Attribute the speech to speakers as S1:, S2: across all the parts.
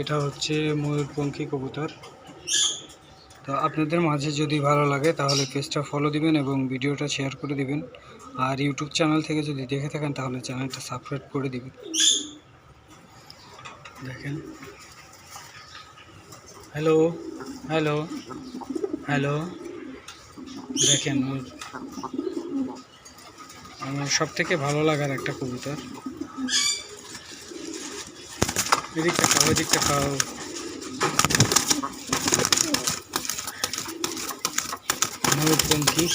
S1: এটা হচ্ছে ময়ূরপঙ্খী কবুতর। তো আপনাদের মাঝে যদি ভালো লাগে তাহলে পেজটা ফলো দিবেন এবং ভিডিওটা শেয়ার করে দিবেন। আর ইউটিউব চ্যানেল থেকে যদি দেখে থাকেন তাহলে চ্যানেলটা সাবস্ক্রাইব করে দিবেন। দেখেন। হ্যালো হ্যালো হ্যালো দেখেন, আমার সব থেকে ভালো লাগার একটা কবুতর। এদিকটা খাও এদিকটা খাও। ময়ূরপঙ্খী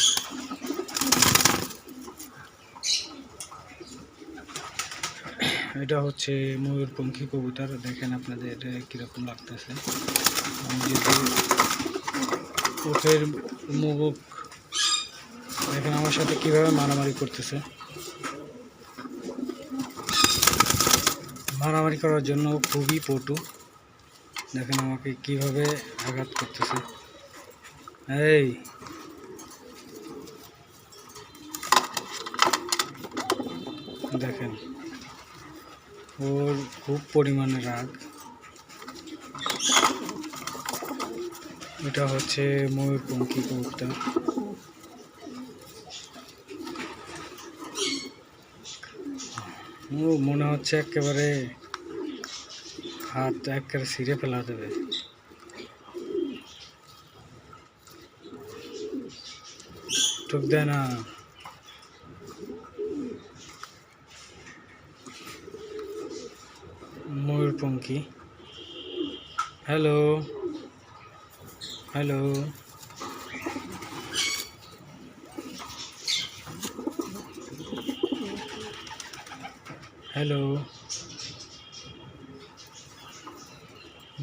S1: এটা হচ্ছে ময়ূরপঙ্খী কবুতর। দেখেন আপনাদের কীরকম লাগতেছে। যদি মুখ দেখেন আমার সাথে কীভাবে মারামারি করতেছে। মারামারি করার জন্য খুবই পটু। দেখেন আমাকে কীভাবে আঘাত করতেছে। এই। দেখেন। ওর খুব পরিমাণে রাগ। এটা হচ্ছে ময়ূরপঙ্খী কবুতর ও, মনে হচ্ছে একেবারে হাত একেবারে ছিঁড়ে ফেলা দেবে ঠুক দেয় না। ময়ূরপঙ্খী হ্যালো। হ্যালো। হ্যালো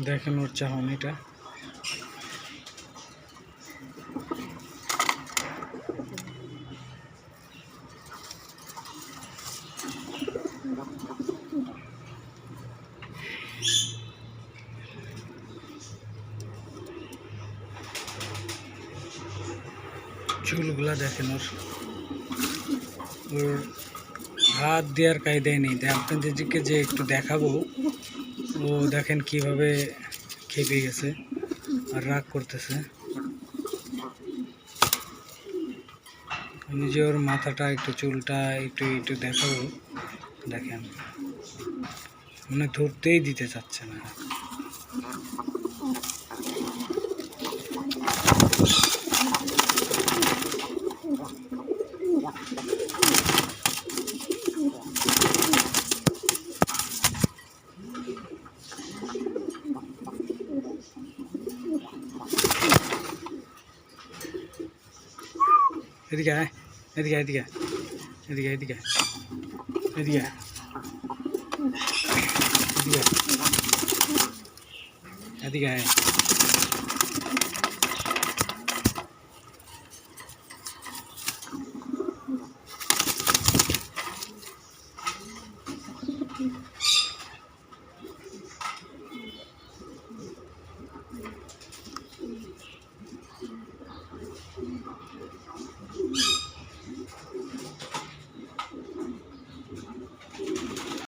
S1: দেখেন ওর চাহনিটা। চুলগুলা দেখেন ওর। ওর হাত দেওয়ার কায়দায় নেই। আপনাদেরকে যে একটু দেখাবো, ও দেখেন কীভাবে খেপে গেছে আর রাগ করতেছে। যে ওর মাথাটা একটু, চুলটা একটু একটু দেখাবো। দেখেন মানে ধরতেই দিতে চাচ্ছে না। এদিকে আয় এদিকে আয়, এদিকে আয়। এদিকে আয়, এদিকে আয়। এদিকে আয়। এদিকে আয়। এদিকে আয়।